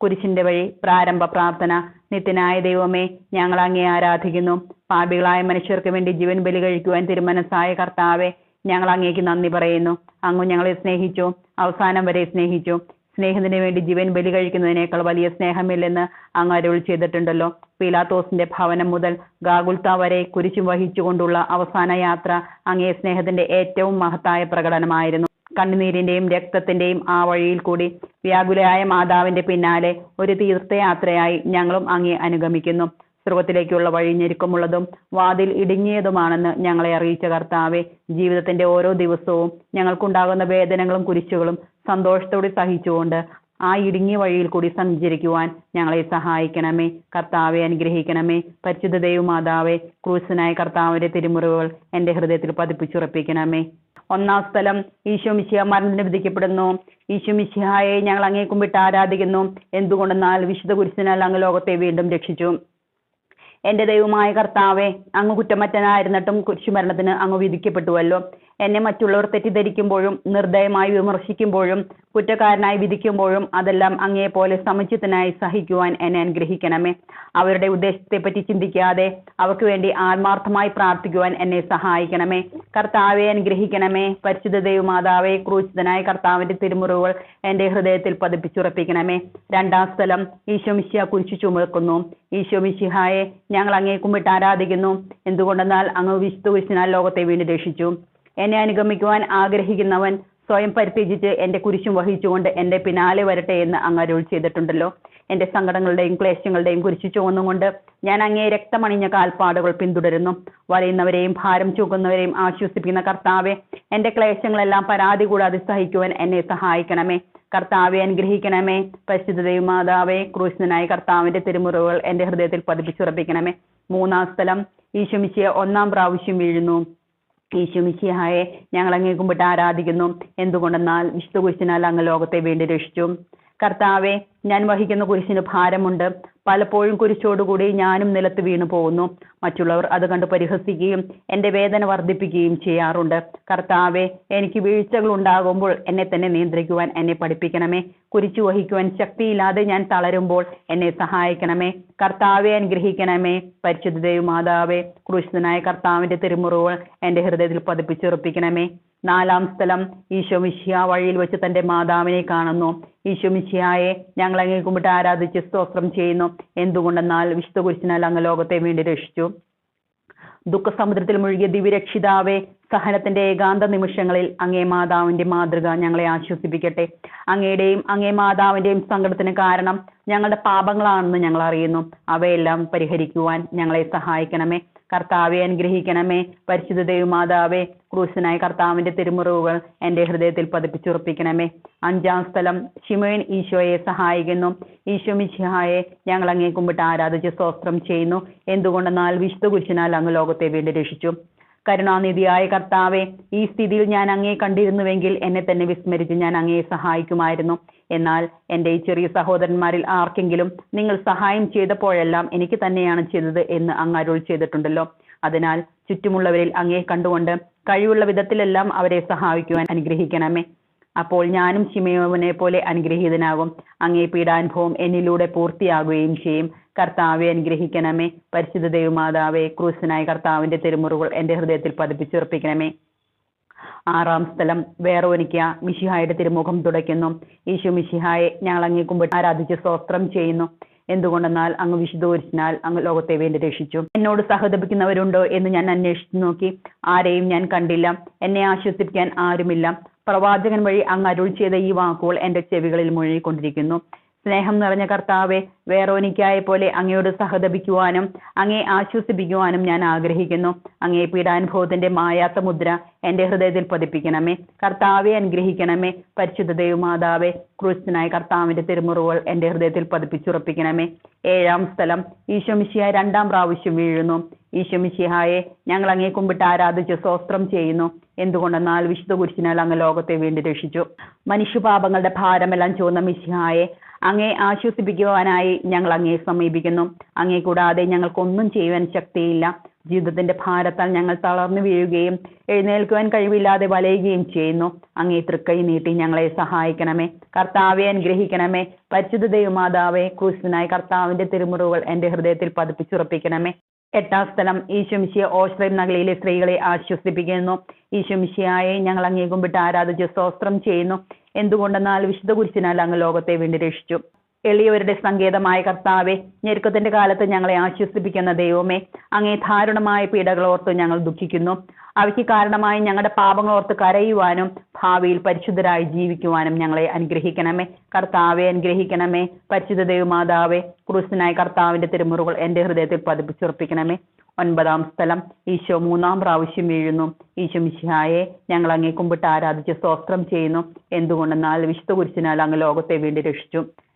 കുരിശിന്റെ വഴി പ്രാരംഭ പ്രാർത്ഥന. നിത്യനായ ദൈവമേ ഞങ്ങൾ അങ്ങേ ആരാധിക്കുന്നു. പാപികളായ മനുഷ്യർക്ക് വേണ്ടി ജീവൻ ബലി കഴിക്കുവാൻ തിരുമനസ്സായ കർത്താവെ ഞങ്ങൾ അങ്ങേക്ക് നന്ദി പറയുന്നു. അങ്ങ് ഞങ്ങളെ സ്നേഹിച്ചു അവസാനം വരെ സ്നേഹിച്ചു. സ്നേഹത്തിന് വേണ്ടി ജീവൻ ബലി കഴിക്കുന്നതിനേക്കാൾ വലിയ സ്നേഹമില്ലെന്ന് അങ്ങ് അരുൾ ചെയ്തിട്ടുണ്ടല്ലോ. പീലാത്തോസിന്റെ ഭവനം മുതൽ ഗാഗുൽത്ത വരെ കുരിശും വഹിച്ചുകൊണ്ടുള്ള അവസാന യാത്ര അങ്ങേ സ്നേഹത്തിന്റെ ഏറ്റവും മഹത്തായ പ്രകടനമായിരുന്നു. കണ്ണുനീരിന്റെയും രക്തത്തിന്റെയും ആ വഴിയിൽ കൂടി വ്യാകുലയായ മാതാവിന്റെ പിന്നാലെ ഒരു തീർത്ഥയാത്രയായി ഞങ്ങളും അങ്ങേ അനുഗമിക്കുന്നു. സ്രോത്തിലേക്കുള്ള വഴി ഞെരുക്കമുള്ളതും വാതിൽ ഇടുങ്ങിയതുമാണെന്ന് ഞങ്ങളെ അറിയിച്ച കർത്താവെ ജീവിതത്തിന്റെ ഓരോ ദിവസവും ഞങ്ങൾക്കുണ്ടാകുന്ന വേദനകളും കുരിശുകളും സന്തോഷത്തോടെ സഹിച്ചുകൊണ്ട് ആ ഇടുങ്ങിയ വഴിയിൽ കൂടി സഞ്ചരിക്കുവാൻ ഞങ്ങളെ സഹായിക്കണമേ. കർത്താവെ അനുഗ്രഹിക്കണമേ. പരിശുദ്ധ ദൈവമാതാവെ ക്രൂശനായ കർത്താവിന്റെ തിരുമുറിവുകൾ എന്റെ ഹൃദയത്തിൽ പതിപ്പിച്ചുറപ്പിക്കണമേ. ഒന്നാം സ്ഥലം ഈശോ മിശിഹ മരണത്തിന് വിധിക്കപ്പെടുന്നു. ഈശോ മിശിഹായെ ഞങ്ങൾ അങ്ങേ കുമ്പിട്ട് ആരാധിക്കുന്നു. എന്തുകൊണ്ടെന്നാൽ വിശുദ്ധ കുരിശിനാൽ അങ്ങ് ലോകത്തെ വീണ്ടും രക്ഷിച്ചു. എന്റെ ദൈവമായ കർത്താവെ അങ്ങ് കുറ്റമറ്റനായിരുന്നിട്ടും കുരിശുമരണത്തിന് അങ്ങ് വിധിക്കപ്പെട്ടുവല്ലോ. എന്നെ മറ്റുള്ളവർ തെറ്റിദ്ധരിക്കുമ്പോഴും നിർദ്ദയമായി വിമർശിക്കുമ്പോഴും കുറ്റക്കാരനായി വിധിക്കുമ്പോഴും അതെല്ലാം അങ്ങേപോലെ സമുചിതനായി സഹിക്കുവാൻ എന്നെ അനുഗ്രഹിക്കണമേ. അവരുടെ ഉദ്ദേശത്തെപ്പറ്റി ചിന്തിക്കാതെ അവർക്ക് വേണ്ടി ആത്മാർത്ഥമായി പ്രാർത്ഥിക്കുവാൻ എന്നെ സഹായിക്കണമേ. കർത്താവെ അനുഗ്രഹിക്കണമേ. പരിശുദ്ധ ദൈവമാതാവെ ക്രൂശിതനായ കർത്താവിന്റെ തിരുമുറിവുകൾ എന്റെ ഹൃദയത്തിൽ പതിപ്പിച്ചുറപ്പിക്കണമേ. രണ്ടാം സ്ഥലം ഈശോ മിശിഹ കുരിശു ചുമക്കുന്നു. ഈശോമിശിഹായെ ഞങ്ങൾ അങ്ങേ കുമ്പിട്ട് ആരാധിക്കുന്നു. എന്തുകൊണ്ടെന്നാൽ അങ്ങ് വിശുദ്ധ കുരിശിനാൽ ലോകത്തെ വീണ്ടും രക്ഷിച്ചു. എന്നെ അനുഗമിക്കുവാൻ ആഗ്രഹിക്കുന്നവൻ സ്വയം പരിത്യജിച്ച് എന്റെ കുരിശും വഹിച്ചുകൊണ്ട് എന്റെ പിന്നാലെ വരട്ടെ എന്ന് അങ്ങ് അരുൾ ചെയ്തിട്ടുണ്ടല്ലോ. എന്റെ സങ്കടങ്ങളുടെയും ക്ലേശങ്ങളുടെയും കുരിശു ചുവന്നുകൊണ്ട് ഞാൻ അങ്ങേ രക്തമണിഞ്ഞ കാൽപ്പാടുകൾ പിന്തുടരുന്നു. വലയുന്നവരെയും ഭാരം ചൂക്കുന്നവരെയും ആശ്വസിപ്പിക്കുന്ന കർത്താവെ എന്റെ ക്ലേശങ്ങളെല്ലാം പരാതി കൂടാതെ സഹിക്കുവാൻ എന്നെ സഹായിക്കണമേ. കർത്താവെ അനുഗ്രഹിക്കണമേ. പരിശുദ്ധ ദൈവമാതാവെ ക്രൂശനായ കർത്താവിന്റെ തിരുമുറിവുകൾ എന്റെ ഹൃദയത്തിൽ പതിപ്പിച്ചുറപ്പിക്കണമേ. മൂന്നാം സ്ഥലം ഈശുമിശിയെ ഒന്നാം പ്രാവശ്യം വീഴുന്നു. ഈശുമിശിഹായെ ഞങ്ങൾ അങ്ങേ കുമ്പിട്ട് ആരാധിക്കുന്നു. എന്തുകൊണ്ടെന്നാൽ വിശുദ്ധ കുരിശിനാൽ അങ്ങ് ലോകത്തെ വീണ്ടും രക്ഷിച്ചു. കർത്താവെ ഞാൻ വഹിക്കുന്ന കുരിശിന് ഭാരമുണ്ട്. പലപ്പോഴും കുരിശോടുകൂടി ഞാനും നിലത്ത് വീണു പോകുന്നു. മറ്റുള്ളവർ അത് കണ്ട് പരിഹസിക്കുകയും എന്റെ വേദന വർദ്ധിപ്പിക്കുകയും ചെയ്യാറുണ്ട്. കർത്താവെ എനിക്ക് വീഴ്ചകൾ ഉണ്ടാകുമ്പോൾ എന്നെ തന്നെ നിയന്ത്രിക്കുവാൻ എന്നെ പഠിപ്പിക്കണമേ. കുരിച്ചു വഹിക്കുവാൻ ശക്തിയില്ലാതെ ഞാൻ തളരുമ്പോൾ എന്നെ സഹായിക്കണമേ. കർത്താവെ അനുഗ്രഹിക്കണമേ. പരിശുദ്ധ മാതാവേ ക്രൂശിതനായ കർത്താവിന്റെ തിരുമുറിവുകൾ എന്റെ ഹൃദയത്തിൽ പതിപ്പിച്ചുറപ്പിക്കണമേ. നാലാം സ്ഥലം ഈശോ മിശിഹ വഴിയിൽ വെച്ച് തന്റെ മാതാവിനെ കാണുന്നു. ഈശോ മിശിഹായെ ഞങ്ങൾ അങ്ങേ കുമ്പിട്ട് ആരാധിച്ച് സ്തോത്രം ചെയ്യുന്നു. എന്തുകൊണ്ടെന്നാൽ വിശുദ്ധ കുരിശിനാൽ അങ്ങ് ലോകത്തെ വേണ്ടി രക്ഷിച്ചു. ദുഃഖസമുദ്രത്തിൽ മുഴുകിയ ദിവ്യരക്ഷിതാവെ സഹനത്തിന്റെ ഏകാന്ത നിമിഷങ്ങളിൽ അങ്ങേ മാതാവിന്റെ മാതൃക ഞങ്ങളെ ആശ്വസിപ്പിക്കട്ടെ. അങ്ങയുടെയും അങ്ങേ മാതാവിന്റെയും സങ്കടത്തിന് കാരണം ഞങ്ങളുടെ പാപങ്ങളാണെന്ന് ഞങ്ങൾ അറിയുന്നു. അവയെല്ലാം പരിഹരിക്കുവാൻ ഞങ്ങളെ സഹായിക്കണമേ. കർത്താവെ അനുഗ്രഹിക്കണമേ. പരിശുദ്ധ ദൈവമാതാവേ ക്രൂശനായ കർത്താവിന്റെ തിരുമുറിവുകൾ എന്റെ ഹൃദയത്തിൽ പതിപ്പിച്ചുറപ്പിക്കണമേ. അഞ്ചാം സ്ഥലം ശിമോൻ ഈശോയെ സഹായിക്കുന്നു. ഈശോ മിശിഹായെ ഞങ്ങൾ അങ്ങേ കുമ്പിട്ട് ആരാധിച്ച് സ്തോത്രം ചെയ്യുന്നു. എന്തുകൊണ്ടെന്നാൽ വിശുദ്ധ കുരിശിനാൽ അങ്ങ് ലോകത്തെ വീണ്ടും രക്ഷിച്ചു. കരുണാനിധിയായ കർത്താവെ ഈ സ്ഥിതിയിൽ ഞാൻ അങ്ങേ കണ്ടിരുന്നുവെങ്കിൽ എന്നെ തന്നെ വിസ്മരിച്ച് ഞാൻ അങ്ങേ സഹായിക്കുമായിരുന്നു. എന്നാൽ എന്റെ ഈ ചെറിയ സഹോദരന്മാരിൽ ആർക്കെങ്കിലും നിങ്ങൾ സഹായം ചെയ്തപ്പോഴെല്ലാം എനിക്ക് തന്നെയാണ് ചെയ്തത് എന്ന് അങ്ങ് അരുൾ ചെയ്തിട്ടുണ്ടല്ലോ. അതിനാൽ ചുറ്റുമുള്ളവരിൽ അങ്ങേ കണ്ടുകൊണ്ട് കഴിവുള്ള വിധത്തിലെല്ലാം അവരെ സഹായിക്കുവാൻ അനുഗ്രഹിക്കണമേ. അപ്പോൾ ഞാനും ശിമയോവനെ പോലെ അനുഗ്രഹീതനാകും. അങ്ങേ പീഡാനുഭവം എന്നിലൂടെ പൂർത്തിയാകുകയും ചെയ്യും. കർത്താവെ അനുഗ്രഹിക്കണമേ. പരിശുദ്ധ ദൈവമാതാവെ ക്രൂശനായ കർത്താവിന്റെ തിരുമുറുകൾ എന്റെ ഹൃദയത്തിൽ പതിപ്പിച്ചുറപ്പിക്കണമേ. ആറാം സ്ഥലം വേറോനിക്ക മിഷിഹായുടെ തിരുമുഖം തുടയ്ക്കുന്നു. യേശു മിഷിഹായെ ഞങ്ങൾ അങ്ങേ കുമ്പിട്ട് ആരാധിച്ച് സ്തോത്രം ചെയ്യുന്നു. എന്തുകൊണ്ടെന്നാൽ അങ്ങ് വിശുദ്ധോരിച്ചാൽ അങ്ങ് ലോകത്തെ വേണ്ടി രക്ഷിച്ചു. എന്നോട് സഹതപിക്കുന്നവരുണ്ടോ എന്ന് ഞാൻ അന്വേഷിച്ചു നോക്കി. ആരെയും ഞാൻ കണ്ടില്ല. എന്നെ ആശ്വസിപ്പിക്കാൻ ആരുമില്ല. പ്രവാചകൻ വഴി അങ്ങ് അരുൾ ചെയ്ത ഈ വാക്കുകൾ എന്റെ ചെവികളിൽ മുഴുകിക്കൊണ്ടിരിക്കുന്നു. സ്നേഹം നിറഞ്ഞ കർത്താവെ വേറോനിക്കായെ പോലെ അങ്ങയോട് സഹതപിക്കുവാനും അങ്ങയെ ആശ്വസിപ്പിക്കുവാനും ഞാൻ ആഗ്രഹിക്കുന്നു. അങ്ങേ പീഡാനുഭവത്തിന്റെ മായാത്ത മുദ്ര എന്റെ ഹൃദയത്തിൽ പതിപ്പിക്കണമേ. കർത്താവെ അനുഗ്രഹിക്കണമേ. പരിശുദ്ധ ദൈവമാതാവെ ക്രൂശനായ കർത്താവിന്റെ തിരുമുറിവുകൾ എന്റെ ഹൃദയത്തിൽ പതിപ്പിച്ചുറപ്പിക്കണമേ. ഏഴാം സ്ഥലം ഈശോമിശിയ രണ്ടാം പ്രാവശ്യം വീഴുന്നു. ഈശോമിശിഹായെ ഞങ്ങൾ അങ്ങേ കുമ്പിട്ട് ആരാധിച്ച് സ്വസ്ത്രം ചെയ്യുന്നു. എന്തുകൊണ്ടെന്നാൽ വിശുദ്ധ കുരിശിനാൽ അങ്ങ് ലോകത്തെ വീണ്ടും രക്ഷിച്ചു. മനുഷ്യപാപങ്ങളുടെ ഭാരമെല്ലാം ചുവന്ന മിശിഹായെ അങ്ങേ ആശ്വസിപ്പിക്കുവാനായി ഞങ്ങൾ അങ്ങേ സമീപിക്കുന്നു. അങ്ങേ കൂടാതെ ഞങ്ങൾക്കൊന്നും ചെയ്യുവാൻ ശക്തിയില്ല. ജീവിതത്തിന്റെ ഭാരത്താൽ ഞങ്ങൾ തളർന്നു വീഴുകയും എഴുന്നേൽക്കുവാൻ കഴിവില്ലാതെ വലയുകയും ചെയ്യുന്നു. അങ്ങേ തൃക്കൈ നീട്ടി ഞങ്ങളെ സഹായിക്കണമേ. കർത്താവെ അനുഗ്രഹിക്കണമേ. പരിശുദ്ധ ദൈവമാതാവെ ക്രൂശിനായി കർത്താവിന്റെ തിരുമുറുകൾ എന്റെ ഹൃദയത്തിൽ പതിപ്പിച്ചുറപ്പിക്കണമേ. എട്ടാം സ്ഥലം ഈശോമിശിയ ഓശ്രയം നഗലിയിലെ സ്ത്രീകളെ ആശ്വസിപ്പിക്കുന്നു. ഈശോമിശിയായെ ഞങ്ങൾ അങ്ങേ കുമ്പിട്ട് ആരാധിച്ച് സ്തോത്രം ചെയ്യുന്നു. എന്തുകൊണ്ടെന്നാൽ വിശുദ്ധ കുരിശിനാൽ അങ്ങ് ലോകത്തെ വീണ്ടും രക്ഷിച്ചു. എളിയവരുടെ സങ്കേതമായ കർത്താവെ ഞെരുക്കത്തിന്റെ കാലത്ത് ഞങ്ങളെ ആശ്വസിപ്പിക്കുന്ന ദൈവമേ അങ്ങേ ദാരുണമായ പീഡകൾ ഓർത്ത് ഞങ്ങൾ ദുഃഖിക്കുന്നു. അവയ്ക്ക് കാരണമായി ഞങ്ങളുടെ പാപങ്ങൾ ഓർത്ത് കരയുവാനും ഭാവിയിൽ പരിശുദ്ധരായി ജീവിക്കുവാനും ഞങ്ങളെ അനുഗ്രഹിക്കണമേ. കർത്താവെ അനുഗ്രഹിക്കണമേ. പരിശുദ്ധ ദൈവമാതാവെ ക്രൂസിനായ കർത്താവിന്റെ തിരുമുറുകൾ എന്റെ ഹൃദയത്തിൽ പതിപ്പിച്ചുറപ്പിക്കണമേ. ഒൻപതാം സ്ഥലം. ഈശോ മൂന്നാം പ്രാവശ്യം വീഴുന്നു. ഈശോ മിശിഹായെ ഞങ്ങൾ അങ്ങേ കുമ്പിട്ട് ആരാധിച്ച് സ്തോത്രം ചെയ്യുന്നു. എന്തുകൊണ്ടെന്നാൽ വിശുദ്ധ കുരിശിനാൽ അങ്ങ് ലോകത്തെ വേണ്ടി രക്ഷിച്ചു.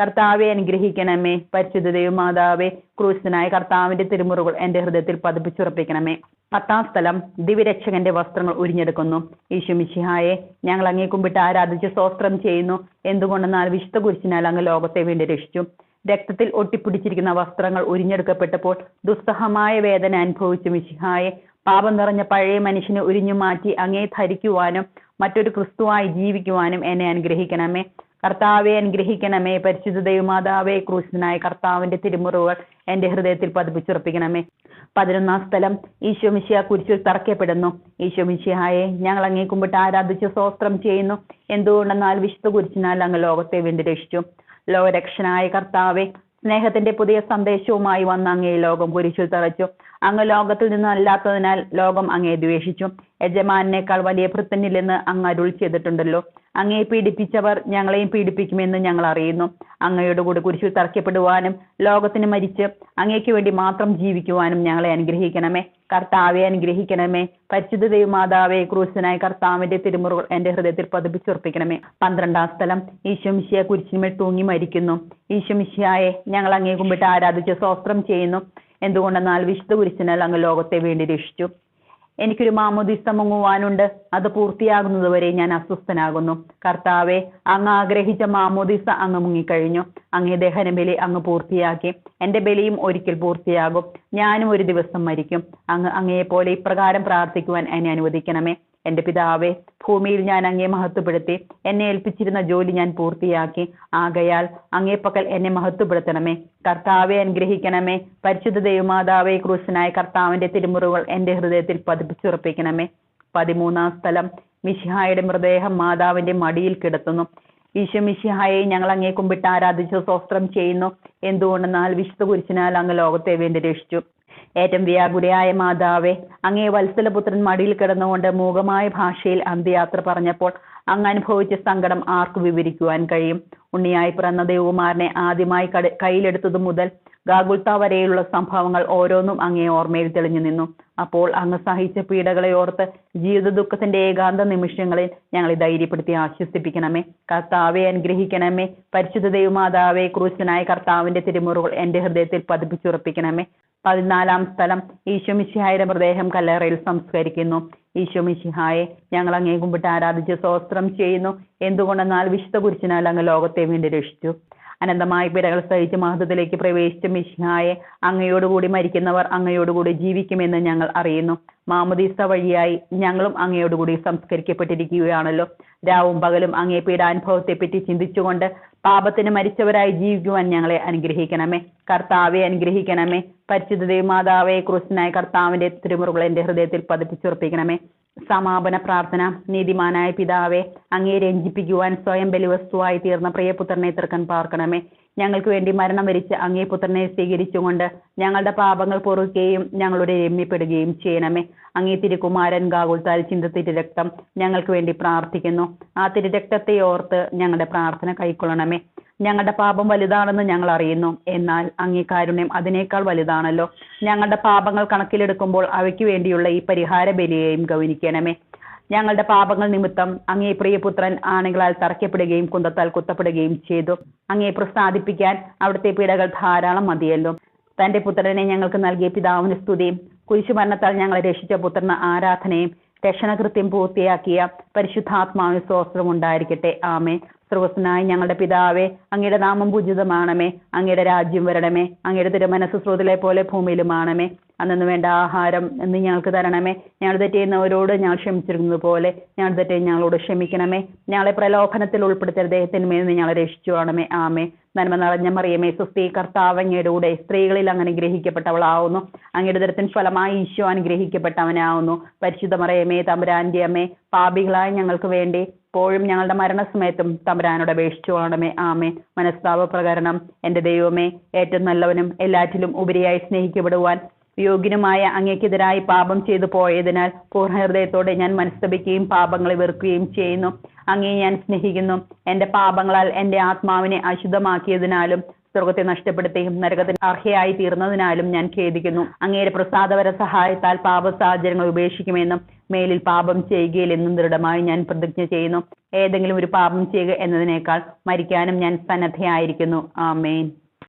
കർത്താവെ അനുഗ്രഹിക്കണമേ. പരിശുദ്ധ ദൈവമാതാവേ ക്രൂശനായ കർത്താവിന്റെ തിരുമുറുകൾ എന്റെ ഹൃദയത്തിൽ പതിപ്പിച്ചുറപ്പിക്കണമേ. പത്താം സ്ഥലം ദിവ്യരക്ഷകന്റെ വസ്ത്രങ്ങൾ ഉരിഞ്ഞെടുക്കുന്നു. ഈശുമിഷിഹായെ ഞങ്ങൾ അങ്ങേ കുമ്പിട്ട് ആരാധിച്ച് സ്തോത്രം ചെയ്യുന്നു. എന്തുകൊണ്ടെന്നാൽ വിശുദ്ധ കുരിശിനാൽ അങ്ങ് ലോകത്തെ വേണ്ടി രക്ഷിച്ചു. രക്തത്തിൽ ഒട്ടിപ്പിടിച്ചിരിക്കുന്ന വസ്ത്രങ്ങൾ ഉരിഞ്ഞെടുക്കപ്പെട്ടപ്പോൾ ദുസ്സഹമായ വേദന അനുഭവിച്ചു മിശിഹായെ. പാപം നിറഞ്ഞ പഴയ മനുഷ്യനെ ഉരിഞ്ഞു മാറ്റി അങ്ങേ ധരിക്കുവാനും മറ്റൊരു ക്രിസ്തുവായി ജീവിക്കുവാനും എന്നെ അനുഗ്രഹിക്കണമേ. കർത്താവെ അനുഗ്രഹിക്കണമേ. പരിശുദ്ധ ദൈവമാതാവെ ക്രൂശനായ കർത്താവിന്റെ തിരുമുറിവുകൾ എന്റെ ഹൃദയത്തിൽ പതിപ്പിച്ചുറപ്പിക്കണമേ. പതിനൊന്നാം സ്ഥലം ഈശോ മിശിയ കുരിശിൽ തറക്കപ്പെടുന്നു ഈശോ മിശിഹായെ ഞങ്ങൾ അങ്ങേ കുമ്പിട്ട് ആരാധിച്ച് സ്വസ്ത്രം ചെയ്യുന്നു. എന്തുകൊണ്ടെന്നാൽ വിശുദ്ധ കുരിശിനാൽ അങ്ങ് ലോകത്തെ വീണ്ടും രക്ഷിച്ചു. ലോകരക്ഷനായ കർത്താവെ സ്നേഹത്തിന്റെ പുതിയ സന്ദേശവുമായി വന്ന് അങ്ങേ ലോകം കുരിശിൽ തറച്ചു. അങ്ങ് ലോകത്തിൽ നിന്നല്ലാത്തതിനാൽ ലോകം അങ്ങേ ദ്വേഷിച്ചു. യജമാനേക്കാൾ വലിയ ഭൃത്തനില്ലെന്ന് അങ്ങ് അരുൾ ചെയ്തിട്ടുണ്ടല്ലോ. അങ്ങയെ പീഡിപ്പിച്ചവർ ഞങ്ങളെയും പീഡിപ്പിക്കുമെന്ന് ഞങ്ങൾ അറിയുന്നു. അങ്ങയുടെ കൂടെ കുരിശിൽ തറയ്ക്കപ്പെടുവാനും ലോകത്തിന് മരിച്ച് അങ്ങേക്ക് വേണ്ടി മാത്രം ജീവിക്കുവാനും ഞങ്ങളെ അനുഗ്രഹിക്കണമേ. കർത്താവെ അനുഗ്രഹിക്കണമേ. പരിശുദ്ധ ദൈവമാതാവെ ക്രൂശനായ കർത്താവിന്റെ തിരുമുറുകൾ എന്റെ ഹൃദയത്തിൽ പതിപ്പിച്ചുറപ്പിക്കണമേ. പന്ത്രണ്ടാം സ്ഥലം. ഈശോമിശിയ കുരിശിനുമേൽ തൂങ്ങി മരിക്കുന്നു. ഈശ്വമിശിയായെ ഞങ്ങൾ അങ്ങേ കുമ്പിട്ട് ആരാധിച്ച് സ്വസ്ത്രം ചെയ്യുന്നു. എന്തുകൊണ്ടെന്നാൽ വിശുദ്ധ കുരിശിനാൽ അങ്ങ് ലോകത്തെ വേണ്ടി രക്ഷിച്ചു. എനിക്കൊരു മാമോദിസ മുങ്ങുവാനുണ്ട് അത് പൂർത്തിയാകുന്നതുവരെ ഞാൻ അസ്വസ്ഥനാകുന്നു. കർത്താവെ അങ്ങ് ആഗ്രഹിച്ച മാമോദിസ അങ്ങ് മുങ്ങിക്കഴിഞ്ഞു. അങ്ങേ ദഹന ബലി അങ്ങ് പൂർത്തിയാക്കി. എന്റെ ബലിയും ഒരിക്കൽ പൂർത്തിയാകും. ഞാനും ഒരു ദിവസം മരിക്കും. അങ്ങ് അങ്ങയെപ്പോലെ ഇപ്രകാരം പ്രാർത്ഥിക്കുവാൻ എന്നെ അനുവദിക്കണമേ. എന്റെ പിതാവെ ഭൂമിയിൽ ഞാൻ അങ്ങേ മഹത്വപ്പെടുത്തി. എന്നെ ഏൽപ്പിച്ചിരുന്ന ജോലി ഞാൻ പൂർത്തിയാക്കി. ആകയാൽ അങ്ങേ പക്കൽ എന്നെ മഹത്വപ്പെടുത്തണമേ. കർത്താവെ അനുഗ്രഹിക്കണമേ. പരിശുദ്ധ ദൈവമാതാവെ ക്രൂശനായ കർത്താവിന്റെ തിരുമുറിവുകൾ എന്റെ ഹൃദയത്തിൽ പതിപ്പിച്ചുറപ്പിക്കണമേ. പതിമൂന്നാം സ്ഥലം മിഷിഹായുടെ മൃതദേഹം മാതാവിന്റെ മടിയിൽ കിടത്തുന്നു. ഈശോ മിശിഹായെ ഞങ്ങൾ അങ്ങേ കുമ്പിട്ട് ആരാധിച്ചു സ്വസ്ത്രം ചെയ്യുന്നു. എന്തുകൊണ്ടെന്നാൽ വിശുദ്ധ കുരിശിനാൽ അങ്ങ് ലോകത്തെ വേണ്ടി രക്ഷിച്ചു. ഏറ്റവും വ്യാകുലയായ മാതാവെ അങ്ങേ വത്സലപുത്രൻ മടിയിൽ കിടന്നുകൊണ്ട് മൂകമായ ഭാഷയിൽ അന്ത്യയാത്ര പറഞ്ഞപ്പോൾ അങ്ങ് അനുഭവിച്ച സങ്കടം ആർക്ക് വിവരിക്കുവാൻ കഴിയും? ഉണ്ണിയായി പിറന്ന ദേവകുമാരനെ ആദ്യമായി കട കയ്യിലെടുത്തതു മുതൽ ഗാഗുൽത്ത വരെയുള്ള സംഭവങ്ങൾ ഓരോന്നും അങ്ങേ ഓർമ്മയിൽ തെളിഞ്ഞു നിന്നു. അപ്പോൾ അങ്ങ് സഹിച്ച പീഡകളെ ഓർത്ത് ജീവിത ദുഃഖത്തിന്റെ ഏകാന്ത നിമിഷങ്ങളിൽ ഞങ്ങളെ ധൈര്യപ്പെടുത്തി ആശ്വസിപ്പിക്കണമേ. കർത്താവെ അനുഗ്രഹിക്കണമേ. പരിശുദ്ധ ദൈവമാതാവെ ക്രൂശനായ കർത്താവിന്റെ തിരുമുറുകൾ എന്റെ ഹൃദയത്തിൽ പതിപ്പിച്ചുറപ്പിക്കണമേ. പതിനാലാം സ്ഥലം ഈശോമിശിഹായുടെ മൃതദേഹം കല്ലറയിൽ സംസ്കരിക്കുന്നു. ഈശോമിശിഹായെ ഞങ്ങൾ അങ്ങേ കുമ്പിട്ട് ആരാധിച്ച് സ്വസ്ത്രം ചെയ്യുന്നു. എന്തുകൊണ്ടെന്നാൽ വിശുദ്ധ കുരിശിനാൽ അങ്ങ് ലോകത്തെ വീണ്ടും രക്ഷിച്ചു. അനന്തമായ പിടകൾ സഹിച്ച് മഹത്വത്തിലേക്ക് പ്രവേശിച്ച മിശിഹായെ അങ്ങയോടുകൂടി മരിക്കുന്നവർ അങ്ങയോടുകൂടി ജീവിക്കുമെന്ന് ഞങ്ങൾ അറിയുന്നു. മാമുദീസ വഴിയായി ഞങ്ങളും അങ്ങയോടുകൂടി സംസ്കരിക്കപ്പെട്ടിരിക്കുകയാണല്ലോ. രാവും പകലും അങ്ങേ പീഡാനുഭവത്തെപ്പറ്റി ചിന്തിച്ചുകൊണ്ട് പാപത്തിന് മരിച്ചവരായി ജീവിക്കുവാൻ ഞങ്ങളെ അനുഗ്രഹിക്കണമേ. കർത്താവെ അനുഗ്രഹിക്കണമേ. പരിശുദ്ധ മാതാവെ ക്രിസ്തുനായ കർത്താവിന്റെ തിരുമുറുകൾ എന്റെ ഹൃദയത്തിൽ പതിപ്പിച്ചുറപ്പിക്കണമേ സമാപന പ്രാർത്ഥന. നീതിമാനായ പിതാവെ അങ്ങേ രഞ്ജിപ്പിക്കുവാൻ സ്വയം ബലിവസ്തുവായി തീർന്ന പ്രിയപുത്രനെ തൃക്കൻ പാർക്കണമേ. ഞങ്ങൾക്ക് വേണ്ടി മരണം വരിച്ച അങ്ങേ പുത്രനെ സ്വീകരിച്ചുകൊണ്ട് ഞങ്ങളുടെ പാപങ്ങൾ പൊറുക്കുകയും ഞങ്ങളുടെ രമ്യപ്പെടുകയും ചെയ്യണമേ. അങ്ങേ തിരുകുമാരൻ ഗാകുൽത്താൽ ചിന്തത്തിരി രക്തം ഞങ്ങൾക്ക് വേണ്ടി പ്രാർത്ഥിക്കുന്നു. ആ തിരു രക്തത്തെ ഓർത്ത് ഞങ്ങളുടെ പ്രാർത്ഥന കൈക്കൊള്ളണമേ. ഞങ്ങളുടെ പാപം വലുതാണെന്ന് ഞങ്ങൾ അറിയുന്നു. എന്നാൽ അങ്ങേ കാരുണ്യം അതിനേക്കാൾ വലുതാണല്ലോ. ഞങ്ങളുടെ പാപങ്ങൾ കണക്കിലെടുക്കുമ്പോൾ അവയ്ക്ക് വേണ്ടിയുള്ള ഈ പരിഹാര ബലിയെയും ഗൗനിക്കണമേ. ഞങ്ങളുടെ പാപങ്ങൾ നിമിത്തം അങ്ങേ പ്രിയപുത്രൻ ആണുങ്ങളാൽ തറയ്ക്കപ്പെടുകയും കുന്തത്താൽ കുത്തപ്പെടുകയും ചെയ്തു. അങ്ങേ പ്രസാദിപ്പിക്കാൻ അവിടുത്തെ പീഡകൾ ധാരാളം മതിയല്ലോ. തന്റെ പുത്രനെ ഞങ്ങൾക്ക് നൽകിയ പിതാവിന് സ്തുതിയും കുരിശുമരണത്താൽ ഞങ്ങളെ രക്ഷിച്ച പുത്രന് ആരാധനയും രക്ഷണകൃത്യം പൂർത്തിയാക്കിയ പരിശുദ്ധാത്മാവിന് സ്തോത്രം ഉണ്ടായിരിക്കട്ടെ ആമേ സ്രോതസ്സനായി ഞങ്ങളുടെ പിതാവേ അങ്ങയുടെ നാമം പൂജിതമാണമേ. അങ്ങയുടെ രാജ്യം വരണമേ. അങ്ങയുടെ തിരുമനസ് സ്രോതിലെ പോലെ ഭൂമിയിലുമാണമേ. അന്നു വേണ്ട ആഹാരം എന്ന് ഞങ്ങൾക്ക് തരണമേ. ഞങ്ങൾ തെറ്റിയുന്നവരോട് ഞങ്ങൾ ക്ഷമിച്ചിരുന്നത് പോലെ ഞങ്ങൾ തെറ്റേ ഞങ്ങളോട് ക്ഷമിക്കണമേ. ഞങ്ങളെ പ്രലോഭനത്തിൽ ഉൾപ്പെടുത്തരുതേ. തിന്മയിൽ നിന്ന് ഞങ്ങളെ രക്ഷിച്ചു ആണമേ ആമേ നന്മ നിറഞ്ഞ മറിയമേ സുസ്തി കർത്താവ് അങ്ങയുടെ കൂടെ സ്ത്രീകളിൽ അങ്ങ് അനുഗ്രഹിക്കപ്പെട്ടവളാവുന്നു അങ്ങയുടെ ദരത്തിന് ഫലമായി ഈശോ അനുഗ്രഹിക്കപ്പെട്ടവനാവുന്നു. പരിശുദ്ധ മറിയമേ തമ്പുരാന്റെ അമ്മേ പാപികളായ ഞങ്ങൾക്ക് വേണ്ടി ഇപ്പോഴും ഞങ്ങളുടെ മരണസമയത്തും തമ്പുരാനോട് അപേക്ഷിച്ചു കാണമേ ആമേ മനസ്താവ പ്രകരണം എന്റെ ദൈവമേ ഏറ്റവും നല്ലവനും എല്ലാറ്റിലും ഉപരിയായി സ്നേഹിക്കപ്പെടുവാൻ യോഗ്യനുമായ അങ്ങേക്കെതിരായി പാപം ചെയ്തു പോയതിനാൽ പൂർണഹൃദയത്തോടെ ഞാൻ മനസ്തപിക്കുകയും പാപങ്ങളെ വെറുക്കുകയും ചെയ്യുന്നു. അങ്ങേ ഞാൻ സ്നേഹിക്കുന്നു. എന്റെ പാപങ്ങളാൽ എന്റെ ആത്മാവിനെ അശുദ്ധമാക്കിയതിനാലും സ്വർഗത്തെ നഷ്ടപ്പെടുത്തുകയും നരകത്തിന് അർഹയായി തീർന്നതിനാലും ഞാൻ ഖേദിക്കുന്നു. അങ്ങയുടെ പ്രസാദപര സഹായത്താൽ പാപ സാഹചര്യങ്ങൾ ഉപേക്ഷിക്കുമെന്നും മേലിൽ പാപം ചെയ്യുകയില്ലെന്നും ദൃഢമായി ഞാൻ പ്രതിജ്ഞ ചെയ്യുന്നു. ഏതെങ്കിലും ഒരു പാപം ചെയ്യുക എന്നതിനേക്കാൾ മരിക്കാനും ഞാൻ സന്നദ്ധയായിരിക്കുന്നു. ആമേൻ.